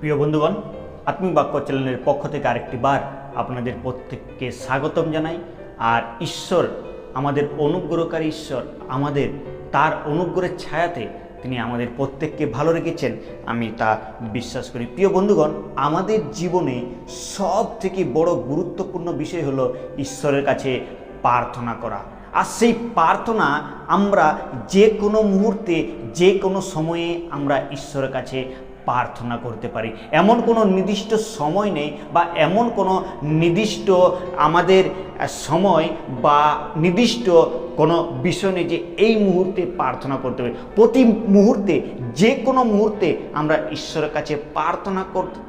প্রিয় বন্ধুগণ আত্মিক বাক্য চ্যানেলের পক্ষ থেকে আরেকটি বার আপনাদের প্রত্যেককে স্বাগতম জানাই। আর ঈশ্বর, আমাদের অনুগ্রহকারী ঈশ্বর, আমাদের, তার অনুগ্রহের ছায়াতে তিনি আমাদের প্রত্যেককে ভালো রেখেছেন। আমি তা বিশ্বাস করি। প্রিয় বন্ধুগণ, আমাদের জীবনে সব থেকে বড় গুরুত্বপূর্ণ বিষয় হলো ঈশ্বরের কাছে প্রার্থনা করা। আর সেই প্রার্থনা আমরা যে কোনো মুহূর্তে যে কোনো সময়ে আমরা ঈশ্বরের কাছে প্রার্থনা করতে পারি। এমন কোনো নির্দিষ্ট সময় নেই বা এমন কোনো নির্দিষ্ট আমাদের সময় বা নির্দিষ্ট কোনো বিষয় নেই যে এই মুহূর্তে প্রার্থনা করতে হবে প্রতি মুহূর্তে যে কোনো মুহূর্তে আমরা ঈশ্বরের কাছে প্রার্থনা করতে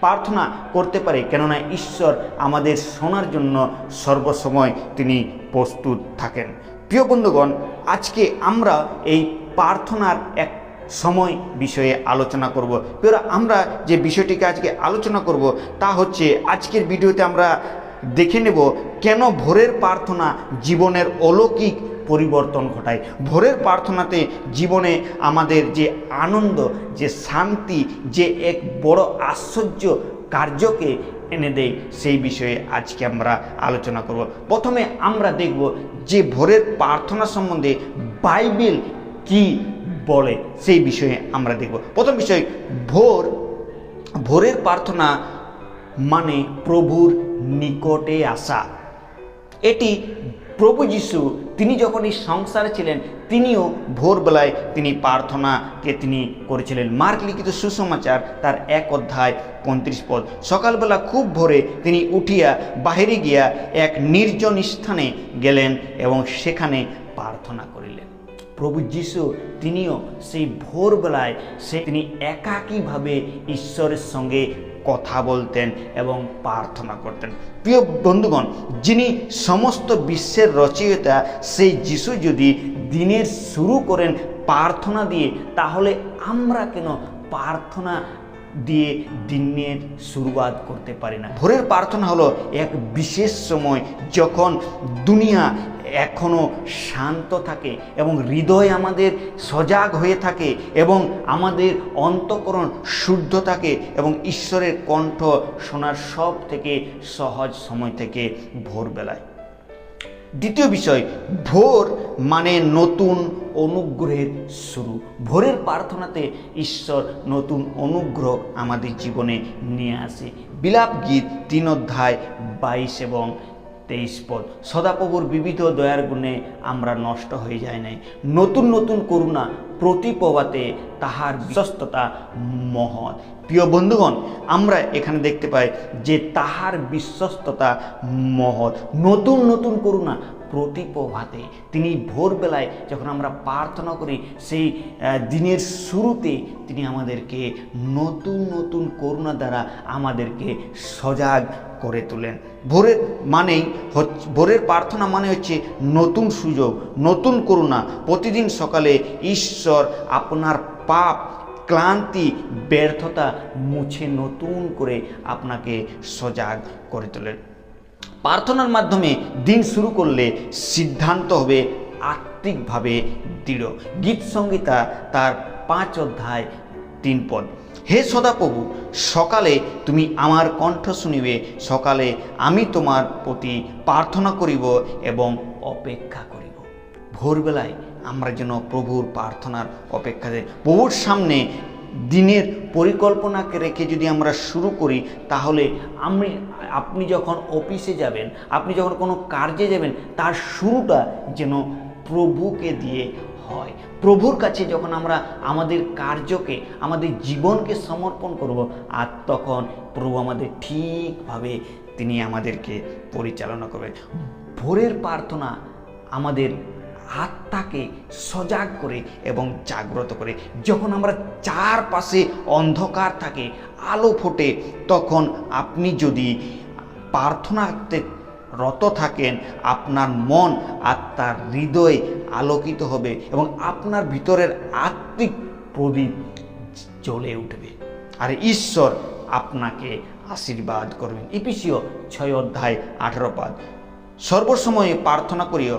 প্রার্থনা করতে পারে। কেননা ঈশ্বর আমাদের শোনার জন্য সর্বসময় তিনি প্রস্তুত থাকেন। প্রিয় বন্ধুগণ, আজকে আমরা এই প্রার্থনার এক সময় বিষয়ে আলোচনা করব। প্রিয় আমরা যে বিষয়টিকে আজকে আলোচনা করব, তা হচ্ছে আজকের ভিডিওতে আমরা দেখে নেব কেন ভোরের প্রার্থনা জীবনের অলৌকিক পরিবর্তন ঘটায়। ভোরের প্রার্থনাতে জীবনে আমাদের যে আনন্দ, যে শান্তি, যে এক বড় আশ্চর্য কার্যকে এনে দেয়, সেই বিষয়ে আজকে আমরা আলোচনা করব। প্রথমে আমরা দেখব যে ভোরের প্রার্থনা সম্বন্ধে বাইবেল কি বলে, সেই বিষয়ে আমরা দেখব। প্রথম বিষয়, ভোর। ভোরের প্রার্থনা মানে প্রভুর নিকটে আসা। এটি প্রভু যিশু, তিনি যখন এই সংসারে ছিলেন, তিনিও ভোরবেলায় তিনি প্রার্থনাকে তিনি করেছিলেন। মার্ক লিখিত সুসমাচার, তার এক অধ্যায় পঁয়ত্রিশ পদ। সকালবেলা খুব ভোরে তিনি উঠিয়া বাহিরে গিয়া এক নির্জন স্থানে গেলেন এবং সেখানে প্রার্থনা করিলেন। প্রভু যিশু তিনিও সেই ভোরবেলায় সে তিনি একাকীভাবে ঈশ্বরের সঙ্গে কথা বলতেন এবং প্রার্থনা করতেন। প্রিয় বন্ধুগণ, যিনি সমস্ত বিশ্বের রচয়িতা, সেই যিশু যদি দিনের শুরু করেন প্রার্থনা দিয়ে, তাহলে আমরা কেন প্রার্থনা দিয়ে দিনের শুরুয়াত করতে পারি না। ভোরের প্রার্থনা হলো এক বিশেষ সময় যখন দুনিয়া এখনও শান্ত থাকে এবং হৃদয় আমাদের সজাগ হয়ে থাকে এবং আমাদের অন্তকরণ শুদ্ধ থাকে এবং ঈশ্বরের কণ্ঠ শোনার সব থেকে সহজ সময় থেকে ভোরবেলায়। দ্বিতীয় বিষয়, ভোর মানে নতুন অনুগ্রহের শুরু। ভোরের প্রার্থনাতে ঈশ্বর নতুন অনুগ্রহ আমাদের জীবনে নিয়ে আসে। বিলাপ গীত তিন অধ্যায় বাইশ এবং তেইশ পদ। সদাপ্রভুর বিবিধ দয়ার গুণে আমরা নষ্ট হয়ে যায় নাই। নতুন নতুন করুণা প্রতিপবাতে তাহার বিশ্বস্ততা মহৎ। প্রিয় বন্ধুগণ, আমরা এখানে দেখতে পাই যে তাহার বিশ্বস্ততা মহৎ। নতুন নতুন করুণা প্রতিপভাতে তিনি ভোরবেলায় যখন আমরা প্রার্থনা করি, সেই দিনের শুরুতে তিনি আমাদেরকে নতুন নতুন করুণা দ্বারা আমাদেরকে সজাগ করে তোলেন। ভোরের মানেই হচ্ছে ভোরের প্রার্থনা মানে হচ্ছে নতুন সুযোগ, নতুন করুণা। প্রতিদিন সকালে ঈশ্বর আপনার পাপ, ক্লান্তি, ব্যর্থতা মুছে নতুন করে আপনাকে সজাগ করে তোলেন। প্রার্থনার মাধ্যমে দিন শুরু করলে সিদ্ধান্ত হবে আত্মিকভাবে দৃঢ়। গীত সংগীতা তার পাঁচ অধ্যায় তিন পদ। হে সদাপ্রভু, সকালে তুমি আমার কণ্ঠ শুনিবে, সকালে আমি তোমার প্রতি প্রার্থনা করিব এবং অপেক্ষা করিব। ভোরবেলায় আমরা যেন প্রভুর প্রার্থনার অপেক্ষা অপেক্ষাতে, প্রভুর সামনে দিনের পরিকল্পনাকে রেখে যদি আমরা শুরু করি, তাহলে আমি, আপনি যখন অফিসে যাবেন, আপনি যখন কোনো কার্যে যাবেন, তার শুরুটা যেন প্রভুকে দিয়ে হয়। প্রভুর কাছে যখন আমরা আমাদের কার্যকে, আমাদের জীবনকে সমর্পণ করব, আর তখন প্রভু আমাদের ঠিকভাবে তিনি আমাদেরকে পরিচালনা করবে ভোরের প্রার্থনা আমাদের আত্মাকে সজাগ করে এবং জাগ্রত করে। যখন আমরা চারপাশে অন্ধকার থাকে, আলো ফোটে, তখন আপনি যদি প্রার্থনাতে রত থাকেন, আপনার মন, আত্মার হৃদয় আলোকিত হবে এবং আপনার ভিতরের আত্মিক প্রদীপ জ্বলে উঠবে। আর ঈশ্বর আপনাকে আশীর্বাদ করবেন। ইপিসিও ছয় অধ্যায় আঠারো পাদ। সর্বসময়ে প্রার্থনা করিও,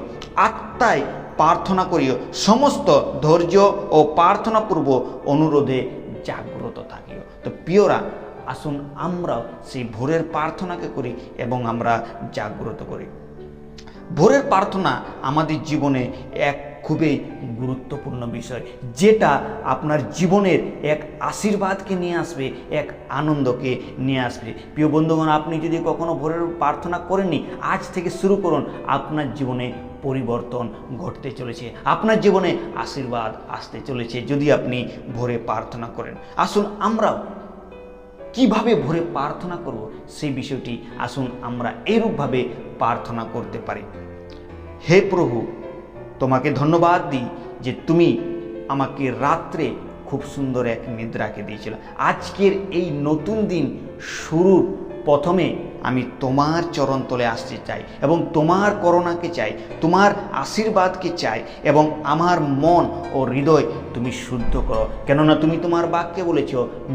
আত্মায় প্রার্থনা করিও, সমস্ত ধৈর্য ও প্রার্থনা পূর্ব অনুরোধে জাগ্রত থাকিও। তো প্রিয়রা, আসুন আমরা সেই ভোরের প্রার্থনাকে করি এবং আমরা জাগ্রত করি। ভোরের প্রার্থনা আমাদের জীবনে এক খুবই গুরুত্বপূর্ণ বিষয়, যেটা আপনার জীবনের এক আশীর্বাদকে নিয়ে আসবে, এক আনন্দকে নিয়ে আসবে। প্রিয় বন্ধুগণ, আপনি যদি কখনো ভোরের প্রার্থনা করেননি, আজ থেকে শুরু করুন, আপনার জীবনে পরিবর্তন ঘটতে চলেছে, আপনার জীবনে আশীর্বাদ আসতে চলেছে, যদি আপনি ভোরে প্রার্থনা করেন। আসুন আমরাও কীভাবে ভোরে প্রার্থনা করব সেই বিষয়টি আসুন আমরা এরূপভাবে প্রার্থনা করতে পারি। হে প্রভু, তোমাকে ধন্যবাদ দিই যে তুমি আমাকে রাত্রে খুব সুন্দর এক নিদ্রাকে দিয়েছিল। আজকের এই নতুন দিন শুরুর প্রথমে আমি তোমার চরণ তলে আসতে চাই এবং তোমার করোনাকে চাই, তোমার আশীর্বাদকে চাই এবং আমার মন ও হৃদয় তুমি শুদ্ধ করো। কেননা তুমি তোমার বাক্যে বলেছ,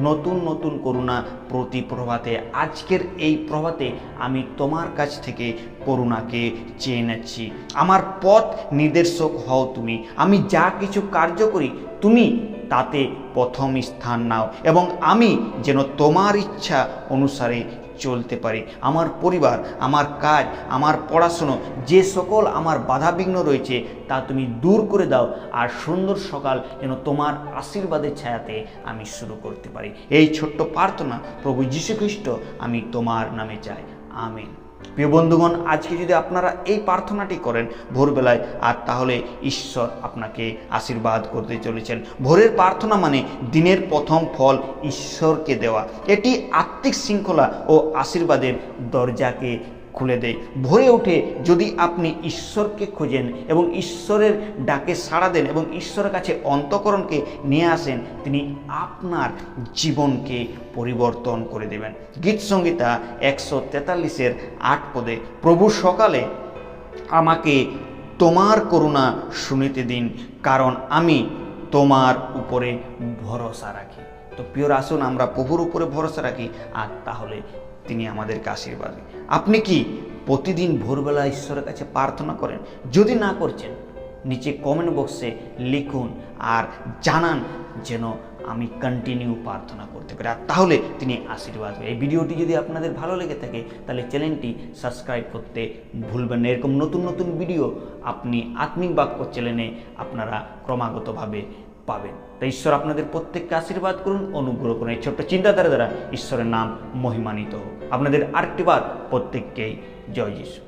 নতুন নতুন করুণা প্রতি প্রভাতে। আজকের এই প্রভাতে আমি তোমার কাছ থেকে করুণাকে চেয়ে নিচ্ছি। আমার পথ নির্দেশক হও তুমি। আমি যা কিছু কার্য করি, তুমি তাতে প্রথম স্থান নাও এবং আমি যেন তোমার ইচ্ছা অনুসারে চলতে পারি। আমার পরিবার, আমার কাজ, আমার পড়াশুনো, যে সকল আমার বাধাবিঘ্ন রয়েছে, তা তুমি দূর করে দাও আর সুন্দর সকাল যেন তোমার আশীর্বাদের ছায়াতে আমি শুরু করতে পারি। এই ছোট্ট প্রার্থনা প্রভু যীশুখ্রিস্ট আমি তোমার নামে চাই। আমিন। প্রিয় বন্ধুগণ, আজকে যদি আপনারা এই প্রার্থনাটি করেন ভোরবেলায়, আর তাহলে ঈশ্বর আপনাকে আশীর্বাদ করতে চলেছেন। ভোরের প্রার্থনা মানে দিনের প্রথম ফল ঈশ্বরকে দেওয়া। এটি আত্মিক শৃঙ্খলা ও আশীর্বাদের দরজাকে খুলে দেয়। ভোরে উঠে যদি আপনি ঈশ্বরকে খোঁজেন এবং ঈশ্বরের ডাকে সাড়া দেন এবং ঈশ্বরের কাছে অন্তকরণকে নিয়ে আসেন, তিনি আপনার জীবনকে পরিবর্তন করে দেবেন। গীত সংগীতা একশো তেতাল্লিশের আট পদে, প্রভু সকালে আমাকে তোমার করুণা শুনিতে দিন, কারণ আমি তোমার উপরে ভরসা রাখি। তো প্রিয় আসুন আমরা প্রভুর উপরে ভরসা রাখি, আর তাহলে তিনি আমাদেরকে আশীর্বাদ আপনি কি প্রতিদিন ভোরবেলা ঈশ্বরের কাছে প্রার্থনা করেন? যদি না করছেন, নিচে কমেন্ট বক্সে লিখুন আর জানান যেন আমি কন্টিনিউ প্রার্থনা করতে পারি। আর তাহলে তিনি আশীর্বাদ। এই ভিডিওটি যদি আপনাদের ভালো লেগে থাকে, তাহলে চ্যানেলটি সাবস্ক্রাইব করতে ভুলবেন না। এরকম নতুন নতুন ভিডিও আপনি আত্মিক বাক্য চ্যানেলে আপনারা ক্রমাগতভাবে পাবেন। তাই ঈশ্বর আপনাদের প্রত্যেককে আশীর্বাদ করুন, অনুগ্রহ করুন। এই ছোট্ট চিন্তাধারা দ্বারা ঈশ্বরের নাম মহিমানিত হোক। আপনাদের আরেকটি বার প্রত্যেককেই জয় যিশু।